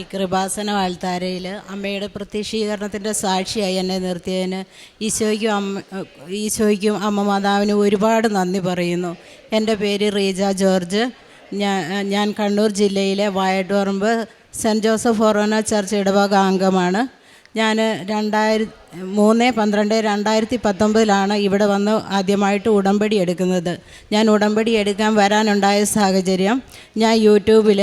ഈ കൃപാസന വാൽത്താരയിൽ അമ്മയുടെ പ്രത്യക്ഷീകരണത്തിന്റെ സാക്ഷിയായി എന്നെ നിർത്തിയതിന് ഈശോയ്ക്കും അമ്മ ഈശോയ്ക്കും അമ്മ മാതാവിനും ഒരുപാട് നന്ദി പറയുന്നു. എന്റെ പേര് റീജ ജോർജ്. ഞാൻ ഞാൻ കണ്ണൂർ ജില്ലയിലെ Vayattuparamba saint Joseph forane church ഇടവക അംഗമാണ്. ഞാൻ രണ്ടായിരത്തി മൂന്ന് പന്ത്രണ്ട് രണ്ടായിരത്തി പത്തൊമ്പതിലാണ് ഇവിടെ വന്ന് ആദ്യമായിട്ട് ഉടമ്പടി എടുക്കുന്നത്. ഞാൻ ഉടമ്പടി എടുക്കാൻ വരാനുണ്ടായ സാഹചര്യം ഞാൻ യൂട്യൂബിൽ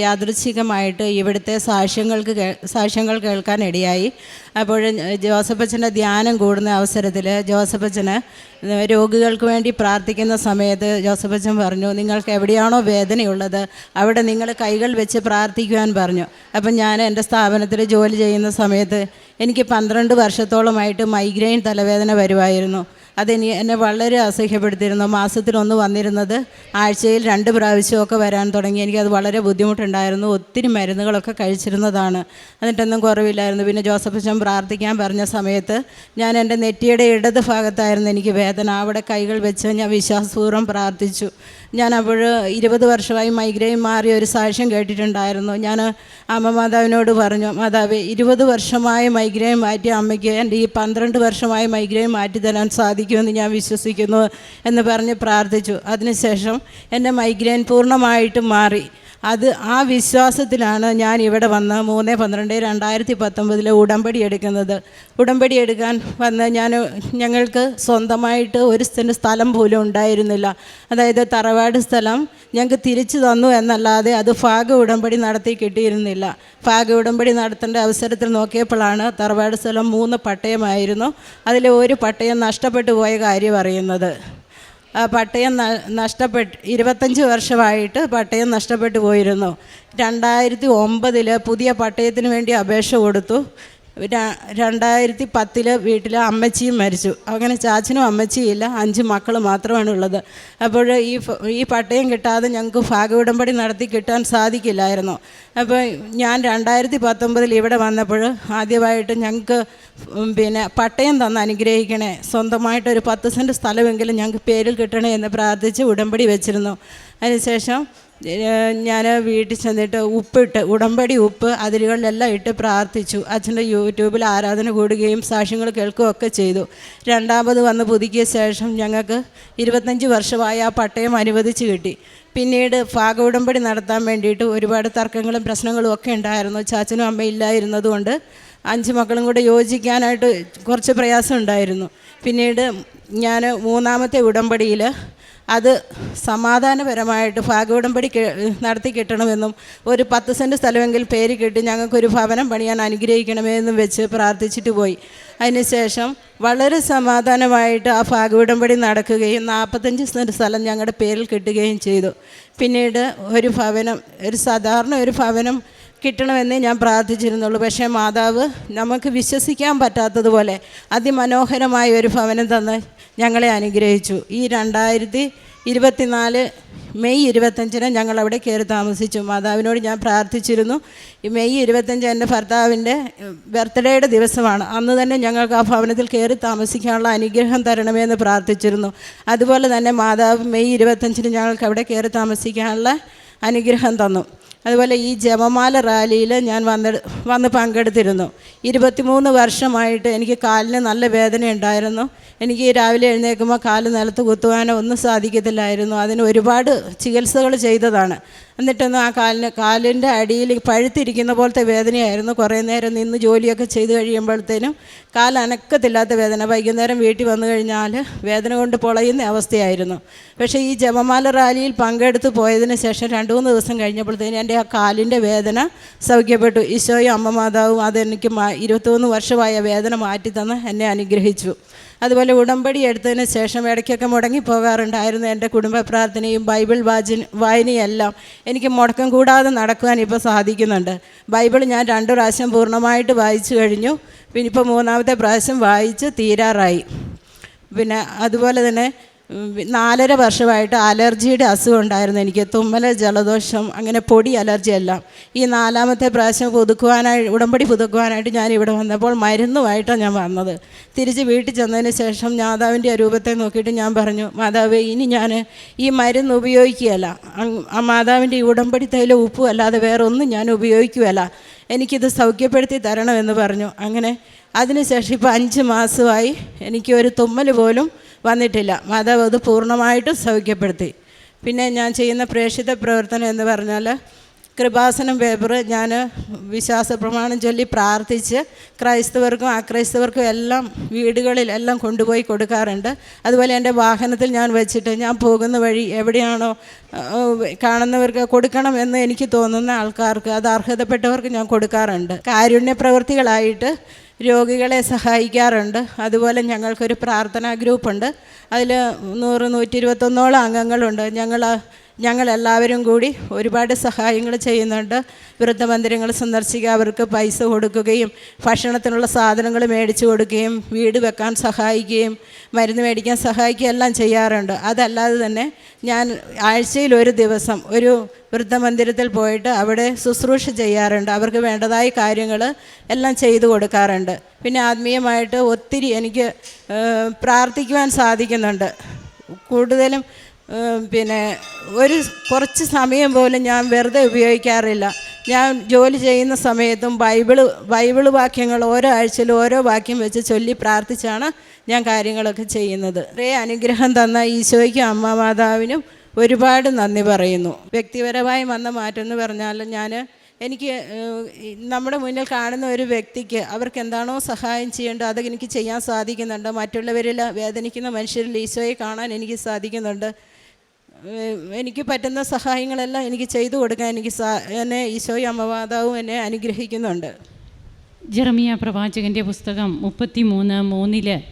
യാദൃച്ഛികമായിട്ട് ഇവിടുത്തെ സാക്ഷ്യങ്ങൾക്ക് സാക്ഷ്യങ്ങൾ കേൾക്കാൻ ഇടയായി. അപ്പോൾ ജോസഫച്ചന്റെ ധ്യാനം കൂടുന്ന അവസരത്തിൽ ജോസഫച്ചന് രോഗികൾക്ക് വേണ്ടി പ്രാർത്ഥിക്കുന്ന സമയത്ത് ജോസഫച്ചൻ പറഞ്ഞു നിങ്ങൾക്ക് എവിടെയാണോ വേദനയുള്ളത് അവിടെ നിങ്ങൾ കൈകൾ വെച്ച് പ്രാർത്ഥിക്കുവാൻ പറഞ്ഞു. അപ്പം ഞാൻ എന്റെ സ്ഥാപനത്തിൽ ജോലി ചെയ്യുന്ന സമയത്ത് എനിക്ക് പന്ത്രണ്ട് വർഷത്തോളമായിട്ട് മൈഗ്രെയിൻ തലവേദന വരുമായിരുന്നു അതെനി എന്നെ വളരെ അസഹ്യപ്പെടുത്തിയിരുന്നു. മാസത്തിലൊന്ന് വന്നിരുന്നത് ആഴ്ചയിൽ രണ്ട് പ്രാവശ്യമൊക്കെ വരാൻ തുടങ്ങി. എനിക്കത് വളരെ ബുദ്ധിമുട്ടുണ്ടായിരുന്നു. ഒത്തിരി മരുന്നുകളൊക്കെ കഴിച്ചിരുന്നതാണ്. എന്നിട്ടൊന്നും കുറവില്ലായിരുന്നു. പിന്നെ ജോസഫ് അച്ഛൻ പ്രാർത്ഥിക്കാൻ പറഞ്ഞ സമയത്ത് ഞാൻ എന്റെ നെറ്റിയുടെ ഇടത് ഭാഗത്തായിരുന്നു എനിക്ക് വേദന. അവിടെ കൈകൾ വെച്ച് ഞാൻ വിശ്വാസപൂർവം പ്രാർത്ഥിച്ചു. ഞാൻ അവൾ ഇരുപത് വർഷമായി മൈഗ്രെയിൻ മാറിയ ഒരു സാക്ഷ്യം കേട്ടിട്ടുണ്ടായിരുന്നു. ഞാൻ അമ്മ മാതാവിനോട് പറഞ്ഞു മാതാവ് ഇരുപത് വർഷമായി മൈഗ്രെയിൻ മാറ്റിയ അമ്മയ്ക്ക് എന്റെ ഈ പന്ത്രണ്ട് വർഷമായി മൈഗ്രെയിൻ മാറ്റി തരാൻ സാധിക്കുമെന്ന് ഞാൻ വിശ്വസിക്കുന്നു എന്ന് പറഞ്ഞ് പ്രാർത്ഥിച്ചു. അതിനുശേഷം എന്റെ മൈഗ്രെയിൻ പൂർണമായിട്ടും മാറി. അത് ആ വിശ്വാസത്തിലാണ് ഞാൻ ഇവിടെ വന്ന് മൂന്ന് പന്ത്രണ്ട് രണ്ടായിരത്തി പത്തൊമ്പതിൽ ഉടമ്പടി എടുക്കുന്നത്. ഉടമ്പടി എടുക്കാൻ വന്ന് ഞാൻ ഞങ്ങൾക്ക് സ്വന്തമായിട്ട് ഒരു സ്ഥലം പോലും ഉണ്ടായിരുന്നില്ല. അതായത് തറവാട് സ്ഥലം ഞങ്ങൾക്ക് തിരിച്ചു തന്നു എന്നല്ലാതെ അത് ഭാഗ ഉടമ്പടി നടത്തി കിട്ടിയിരുന്നില്ല. ഭാഗ ഉടമ്പടി നടത്തേണ്ട അവസരത്തിൽ നോക്കിയപ്പോഴാണ് തറവാട് സ്ഥലം മൂന്ന് പട്ടയമായിരുന്നു. അതിൽ ഒരു പട്ടയം നഷ്ടപ്പെട്ടു പോയ കാര്യം അറിയുന്നത്. പട്ടയം നഷ്ടപ്പെട്ട് ഇരുപത്തഞ്ച് വർഷമായിട്ട് പട്ടയം നഷ്ടപ്പെട്ടു പോയിരുന്നു. രണ്ടായിരത്തി ഒമ്പതിൽ പുതിയ പട്ടയത്തിന് വേണ്ടി അപേക്ഷ കൊടുത്തു. രണ്ടായിരത്തി പത്തിൽ വീട്ടിൽ അമ്മച്ചിയും മരിച്ചു. അങ്ങനെ ചാച്ചനും അമ്മച്ചിയും ഇല്ല അഞ്ച് മക്കൾ മാത്രമാണ് ഉള്ളത് അപ്പോൾ ഈ ഈ പട്ടയം കിട്ടാതെ ഞങ്ങൾക്ക് ഭാഗവിടമ്പടി നടത്തി കിട്ടാൻ സാധിക്കില്ലായിരുന്നു. അപ്പോൾ ഞാൻ രണ്ടായിരത്തി പത്തൊമ്പതിൽ ഇവിടെ വന്നപ്പോൾ ആദ്യമായിട്ട് ഞങ്ങൾക്ക് പിന്നെ പട്ടയം തന്ന് അനുഗ്രഹിക്കണേ. സ്വന്തമായിട്ട് ഒരു പത്ത് സെന്റ് സ്ഥലമെങ്കിലും ഞങ്ങൾക്ക് പേരിൽ കിട്ടണേ എന്ന് പ്രാർത്ഥിച്ച് ഉടമ്പടി വെച്ചിരുന്നു. അതിനുശേഷം ഞാൻ വീട്ടിൽ ചെന്നിട്ട് ഉപ്പിട്ട് ഉടമ്പടി ഉപ്പ് അതിരുകളിലെല്ലാം ഇട്ട് പ്രാർത്ഥിച്ചു. അച്ഛന്റെ യൂട്യൂബിൽ ആരാധന കൂടുകയും സാക്ഷ്യങ്ങൾ കേൾക്കുകയും ഒക്കെ ചെയ്തു. രണ്ടാമത് വന്ന് പുതുക്കിയ ശേഷം ഞങ്ങൾക്ക് ഇരുപത്തഞ്ച് വർഷമായി ആ പട്ടയം അനുവദിച്ച് കിട്ടി. പിന്നീട് ഭാഗ ഉടമ്പടി നടത്താൻ വേണ്ടിയിട്ട് ഒരുപാട് തർക്കങ്ങളും പ്രശ്നങ്ങളും ഒക്കെ ഉണ്ടായിരുന്നു. ചാച്ചനും അമ്മയും ഇല്ലായിരുന്നതുകൊണ്ട് അഞ്ച് മക്കളും കൂടെ യോജിക്കാനായിട്ട് കുറച്ച് പ്രയാസം ഉണ്ടായിരുന്നു. പിന്നീട് ഞാൻ മൂന്നാമത്തെ ഉടമ്പടിയിൽ അത് സമാധാനപരമായിട്ട് ഭാഗോടമ്പടി നടത്തി കിട്ടണമെന്നും ഒരു പത്ത് സെന്റ് സ്ഥലമെങ്കിൽ പേര് കിട്ടി ഞങ്ങൾക്കൊരു ഭവനം പണിയാൻ അനുഗ്രഹിക്കണമെന്നും വെച്ച് പ്രാർത്ഥിച്ചിട്ട് പോയി. അതിനുശേഷം വളരെ സമാധാനമായിട്ട് ആ ഭാഗവിടമ്പടി നടക്കുകയും നാൽപ്പത്തഞ്ച് സെന്റ് സ്ഥലം ഞങ്ങളുടെ പേരിൽ കിട്ടുകയും ചെയ്തു. പിന്നീട് ഒരു ഭവനം ഒരു സാധാരണ ഒരു ഭവനം കിട്ടണമെന്നേ ഞാൻ പ്രാർത്ഥിച്ചിരുന്നുള്ളൂ. പക്ഷേ മാതാവ് നമുക്ക് വിശ്വസിക്കാൻ പറ്റാത്തതുപോലെ അതിമനോഹരമായ ഒരു ഭവനം തന്ന് ഞങ്ങളെ അനുഗ്രഹിച്ചു. ഈ രണ്ടായിരത്തി ഇരുപത്തിനാല് മെയ് ഇരുപത്തഞ്ചിന് ഞങ്ങൾ അവിടെ കയറി താമസിച്ചു. മാതാവിനോട് ഞാൻ പ്രാർത്ഥിച്ചിരുന്നു. ഈ മെയ് ഇരുപത്തഞ്ച് എന്റെ ഭർത്താവിന്റെ ബർത്ത്ഡേയുടെ ദിവസമാണ്. അന്ന് തന്നെ ഞങ്ങൾക്ക് ആ ഭവനത്തിൽ കയറി താമസിക്കാനുള്ള അനുഗ്രഹം തരണമെന്ന് പ്രാർത്ഥിച്ചിരുന്നു. അതുപോലെ തന്നെ മാതാവ് മെയ് ഇരുപത്തഞ്ചിന് ഞങ്ങൾക്ക് അവിടെ കയറി താമസിക്കാനുള്ള അനുഗ്രഹം തന്നു. അതുപോലെ ഈ ജപമാല റാലിയിൽ ഞാൻ വന്ന് വന്ന് പങ്കെടുത്തിരുന്നു. ഇരുപത്തിമൂന്ന് വർഷമായിട്ട് എനിക്ക് കാലിന് നല്ല വേദന ഉണ്ടായിരുന്നു. എനിക്ക് രാവിലെ എഴുന്നേൽക്കുമ്പോൾ കാൽ നിലത്ത് കുത്തുവാനോ ഒന്നും സാധിക്കത്തില്ലായിരുന്നു. അതിന് ഒരുപാട് ചികിത്സകൾ ചെയ്തതാണ്. എന്നിട്ടൊന്നും ആ കാലിന് കാലിന്റെ അടിയിൽ പഴുത്തിരിക്കുന്ന പോലത്തെ വേദനയായിരുന്നു. കുറേ നേരം നിന്ന് ജോലിയൊക്കെ ചെയ്ത് കഴിയുമ്പോഴത്തേനും കാൽ അനക്കത്തില്ലാത്ത വേദന. വൈകുന്നേരം വീട്ടിൽ വന്നു കഴിഞ്ഞാൽ വേദന കൊണ്ട് പൊളയുന്ന അവസ്ഥയായിരുന്നു. പക്ഷേ ഈ ജപമാല റാലിയിൽ പങ്കെടുത്ത് പോയതിന് ശേഷം രണ്ട് മൂന്ന് ദിവസം കഴിഞ്ഞപ്പോഴത്തേനും എന്റെ ആ കാലിന്റെ വേദന സൗഖ്യപ്പെട്ടു. ഈശോയും അമ്മ മാതാവും അതെനിക്ക് മാ ഇരുപത്തൊന്ന് വർഷമായ വേദന മാറ്റി തന്ന് എന്നെ അനുഗ്രഹിച്ചു. അതുപോലെ ഉടമ്പടി എടുത്തതിന് ശേഷം ഇടയ്ക്കൊക്കെ മുടങ്ങി പോകാറുണ്ടായിരുന്നു എന്റെ കുടുംബ പ്രാർത്ഥനയും ബൈബിൾ വാചി വായനയെല്ലാം. എനിക്ക് മുടക്കം കൂടാതെ നടക്കുവാൻ ഇപ്പോൾ സാധിക്കുന്നുണ്ട്. ബൈബിൾ ഞാൻ രണ്ട് പ്രാവശ്യം പൂർണമായിട്ട് വായിച്ചു കഴിഞ്ഞു. പിന്നെ ഇപ്പോൾ മൂന്നാമത്തെ പ്രാവശ്യം വായിച്ച് തീരാറായി. പിന്നെ അതുപോലെ തന്നെ നാലര വർഷമായിട്ട് അലർജിയുടെ അസുഖം ഉണ്ടായിരുന്നു. എനിക്ക് തുമ്മൽ ജലദോഷം അങ്ങനെ പൊടി അലർജി എല്ലാം. ഈ നാലാമത്തെ പ്രാവശ്യം പുതുക്കുവാനായി ഉടമ്പടി പുതുക്കുവാനായിട്ട് ഞാൻ ഇവിടെ വന്നപ്പോൾ മരുന്നുമായിട്ടാണ് ഞാൻ വന്നത്. തിരിച്ച് വീട്ടിൽ ചെന്നതിന് ശേഷം മാതാവിന്റെ രൂപത്തെ നോക്കിയിട്ട് ഞാൻ പറഞ്ഞു മാതാവേ ഇനി ഞാൻ ഈ മരുന്ന് ഉപയോഗിക്കുകയല്ല. ആ മാതാവിന്റെ ഈ ഉടമ്പടി തൈല ഉപ്പും അല്ലാതെ വേറെ ഒന്നും ഞാൻ ഉപയോഗിക്കുകയല്ല. എനിക്കിത് സൗഖ്യപ്പെടുത്തി തരണമെന്ന് പറഞ്ഞു. അങ്ങനെ അതിനുശേഷം ഇപ്പോൾ അഞ്ച് മാസമായി എനിക്ക് ഒരു തുമ്മൽ പോലും വന്നിട്ടില്ല. മാതാവ് അത് പൂർണമായിട്ടും സൗഖ്യപ്പെടുത്തി. പിന്നെ ഞാൻ ചെയ്യുന്ന പ്രേക്ഷിത പ്രവർത്തനം എന്ന് പറഞ്ഞാൽ കൃപാസനം പേപ്പർ ഞാൻ വിശ്വാസ പ്രമാണം ചൊല്ലി പ്രാർത്ഥിച്ച് ക്രൈസ്തവർക്കും അക്രൈസ്തവർക്കും എല്ലാം വീടുകളിൽ എല്ലാം കൊണ്ടുപോയി കൊടുക്കാറുണ്ട്. അതുപോലെ എന്റെ വാഹനത്തിൽ ഞാൻ വെച്ചിട്ട് ഞാൻ പോകുന്ന വഴി എവിടെയാണോ കാണുന്നവർക്ക് കൊടുക്കണം എന്ന് എനിക്ക് തോന്നുന്ന ആൾക്കാർക്ക് അത് അർഹതപ്പെട്ടവർക്ക് ഞാൻ കൊടുക്കാറുണ്ട്. കാരുണ്യ പ്രവൃത്തികളായിട്ട് രോഗികളെ സഹായിക്കാറുണ്ട്. അതുപോലെ ഞങ്ങൾക്കൊരു പ്രാർത്ഥനാ ഗ്രൂപ്പുണ്ട്. അതിൽ നൂറ് നൂറ്റി ഇരുപത്തൊന്നോളം അംഗങ്ങളുണ്ട്. ഞങ്ങൾ ഞങ്ങളെല്ലാവരും കൂടി ഒരുപാട് സഹായങ്ങൾ ചെയ്യുന്നുണ്ട്. വൃദ്ധമന്ദിരങ്ങൾ സന്ദർശിക്കുക അവർക്ക് പൈസ കൊടുക്കുകയും ഭക്ഷണത്തിനുള്ള സാധനങ്ങൾ മേടിച്ചു കൊടുക്കുകയും വീട് വെക്കാൻ സഹായിക്കുകയും മരുന്ന് മേടിക്കാൻ സഹായിക്കുകയും എല്ലാം ചെയ്യാറുണ്ട്. അതല്ലാതെ തന്നെ ഞാൻ ആഴ്ചയിൽ ഒരു ദിവസം ഒരു വൃദ്ധമന്ദിരത്തിൽ പോയിട്ട് അവിടെ ശുശ്രൂഷ ചെയ്യാറുണ്ട്. അവർക്ക് വേണ്ടതായ കാര്യങ്ങൾ എല്ലാം ചെയ്തു കൊടുക്കാറുണ്ട്. പിന്നെ ആത്മീയമായിട്ട് ഒത്തിരി എനിക്ക് പ്രാർത്ഥിക്കുവാൻ സാധിക്കുന്നുണ്ട്. കൂടുതലും പിന്നെ ഒരു കുറച്ച് സമയം പോലും ഞാൻ വെറുതെ ഉപയോഗിക്കാറില്ല. ഞാൻ ജോലി ചെയ്യുന്ന സമയത്തും ബൈബിൾ ബൈബിൾ വാക്യങ്ങൾ ഓരോ ആഴ്ചയിലും ഓരോ വാക്യം വെച്ച് ചൊല്ലി പ്രാർത്ഥിച്ചാണ് ഞാൻ കാര്യങ്ങളൊക്കെ ചെയ്യുന്നത്. ഒരേ അനുഗ്രഹം തന്ന ഈശോയ്ക്കും അമ്മ മാതാവിനും ഒരുപാട് നന്ദി പറയുന്നു. വ്യക്തിപരമായി വന്ന മാറ്റം എന്ന് പറഞ്ഞാൽ ഞാൻ എനിക്ക് നമ്മുടെ മുന്നിൽ കാണുന്ന ഒരു വ്യക്തിക്ക് അവർക്ക് എന്താണോ സഹായം ചെയ്യേണ്ടത് അത് എനിക്ക് ചെയ്യാൻ സാധിക്കുന്നുണ്ട്. മറ്റുള്ളവരിൽ വേദനിക്കുന്ന മനുഷ്യരിൽ ഈശോയെ കാണാൻ എനിക്ക് സാധിക്കുന്നുണ്ട്. എനിക്ക് പറ്റുന്ന സഹായങ്ങളെല്ലാം എനിക്ക് ചെയ്തു കൊടുക്കാൻ എനിക്ക് എന്നെ ഈശോയും അമ്മമാതാവും എന്നെ അനുഗ്രഹിക്കുന്നുണ്ട്. ജെറമിയ പ്രവാചകന്റെ പുസ്തകം മുപ്പത്തി മൂന്ന് മൂന്നിൽ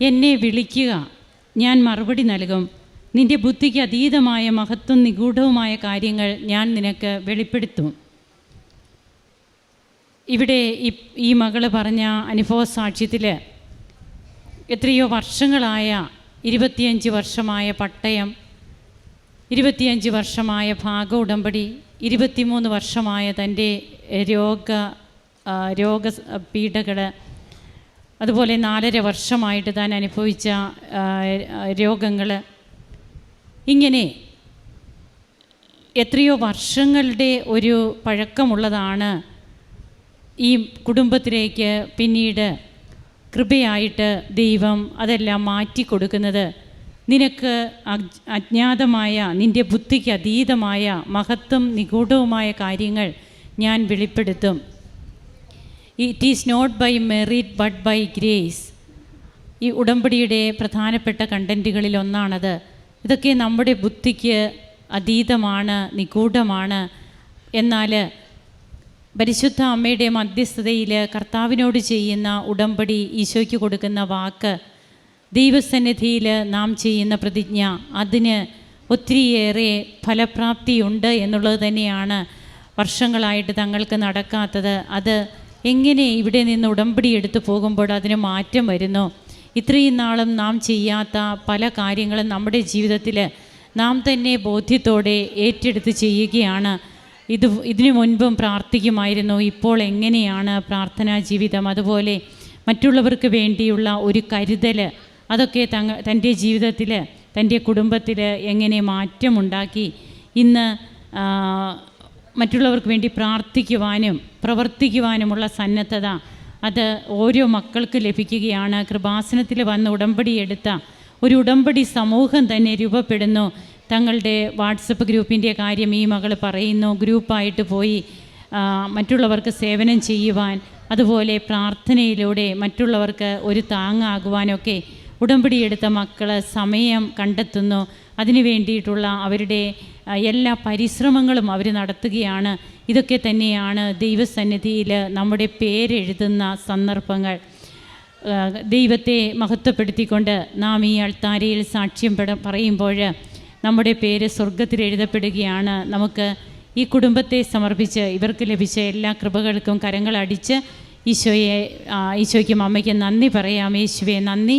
എന്നെ വിളിക്കുക ഞാൻ മറുപടി നൽകും. നിന്റെ ബുദ്ധിക്ക് അതീതമായ മഹത്വം നിഗൂഢവുമായ കാര്യങ്ങൾ ഞാൻ നിനക്ക് വെളിപ്പെടുത്തും. ഇവിടെ ഈ ഈ മകൾ പറഞ്ഞ അനുഭവ സാക്ഷ്യത്തിൽ എത്രയോ വർഷങ്ങളായ ഇരുപത്തിയഞ്ച് വർഷമായ പട്ടയം ഇരുപത്തിയഞ്ച് വർഷമായ ഭാഗ ഉടമ്പടി ഇരുപത്തിമൂന്ന് വർഷമായ തന്റെ രോഗ രോഗ പീഡകൾ അതുപോലെ നാലര വർഷമായിട്ട് താൻ അനുഭവിച്ച രോഗങ്ങൾ ഇങ്ങനെ എത്രയോ വർഷങ്ങളുടെ ഒരു പഴക്കമുള്ളതാണ് ഈ കുടുംബത്തിലേക്ക് പിന്നീട് കൃപയായിട്ട് ദൈവം അതെല്ലാം മാറ്റി കൊടുക്കുന്നത് നിനക്ക് അജ്ഞാതമായ നിന്റെ ബുദ്ധിക്ക് അതീതമായ മഹത്വം നിഗൂഢവുമായ കാര്യങ്ങൾ ഞാൻ വെളിപ്പെടുത്തും. It is not by merit but by grace ഈ ഉടമ്പടിയുടെ പ്രധാനപ്പെട്ട കണ്ടന്റുകളിൽ ഒന്നാണത്. ഇതൊക്കെ നമ്മുടെ ബുദ്ധിക്ക് അതീതമാണ് നിഗൂഢമാണ്. എന്നാൽ പരിശുദ്ധ അമ്മയുടെ മധ്യസ്ഥതയിൽ കർത്താവിനോട് ചെയ്യുന്ന ഉടമ്പടി ഈശോയ്ക്ക് കൊടുക്കുന്ന വാക്ക് ദൈവസന്നിധിയിൽ നാം ചെയ്യുന്ന പ്രതിജ്ഞ അതിന് ഒത്തിരിയേറെ ഫലപ്രാപ്തിയുണ്ട് എന്നുള്ളത് തന്നെയാണ് വർഷങ്ങളായിട്ട് തങ്ങൾക്ക് നടക്കാത്തത്. അത് എങ്ങനെ ഇവിടെ നിന്ന് ഉടമ്പടി എടുത്തു പോകുമ്പോൾ അതിന് മാറ്റം വരുന്നു? ഇത്രയും നാളും നാം ചെയ്യാത്ത പല കാര്യങ്ങളും നമ്മുടെ ജീവിതത്തിൽ നാം തന്നെ ബോധ്യത്തോടെ ഏറ്റെടുത്ത് ചെയ്യുകയാണ്. ഇത് ഇതിനു മുൻപും പ്രാർത്ഥിക്കുമായിരുന്നു ഇപ്പോൾ എങ്ങനെയാണ് പ്രാർത്ഥനാ ജീവിതം? അതുപോലെ മറ്റുള്ളവർക്ക് വേണ്ടിയുള്ള ഒരു കരുതൽ അതൊക്കെ തങ്ങ തന്റെ ജീവിതത്തിൽ തന്റെ കുടുംബത്തിൽ എങ്ങനെ മാറ്റമുണ്ടാക്കി ഇന്ന് മറ്റുള്ളവർക്ക് വേണ്ടി പ്രാർത്ഥിക്കുവാനും പ്രവർത്തിക്കുവാനുമുള്ള സന്നദ്ധത അത് ഓരോ മക്കൾക്ക് ലഭിക്കുകയാണ്. കൃപാസനത്തിൽ വന്ന് ഉടമ്പടി എടുത്ത ഒരു ഉടമ്പടി സമൂഹം തന്നെ രൂപപ്പെടുന്നു. തങ്ങളുടെ വാട്സപ്പ് ഗ്രൂപ്പിന്റെ കാര്യം ഈ മകൾ പറയുന്നു. ഗ്രൂപ്പായിട്ട് പോയി മറ്റുള്ളവർക്ക് സേവനം ചെയ്യുവാൻ അതുപോലെ പ്രാർത്ഥനയിലൂടെ മറ്റുള്ളവർക്ക് ഒരു താങ്ങാകുവാനൊക്കെ ഉടമ്പടിയെടുത്ത മക്കൾ സമയം കണ്ടെത്തുന്നു. അതിനു വേണ്ടിയിട്ടുള്ള അവരുടെ എല്ലാ പരിശ്രമങ്ങളും അവർ നടത്തുകയാണ്. ഇതൊക്കെ തന്നെയാണ് ദൈവസന്നിധിയിൽ നമ്മുടെ പേരെഴുതുന്ന സന്ദർഭങ്ങൾ. ദൈവത്തെ മഹത്വപ്പെടുത്തിക്കൊണ്ട് നാം ഈ അൾത്താരയിൽ സാക്ഷ്യം പറയുമ്പോൾ നമ്മുടെ പേര് സ്വർഗത്തിൽ എഴുതപ്പെടുകയാണ്. നമുക്ക് ഈ കുടുംബത്തെ സമർപ്പിച്ച് ഇവർക്ക് ലഭിച്ച എല്ലാ കൃപകൾക്കും കരങ്ങളടിച്ച് ഈശോയെ ഈശോയ്ക്കും അമ്മയ്ക്കും നന്ദി പറയാം. യേശുവെ നന്ദി.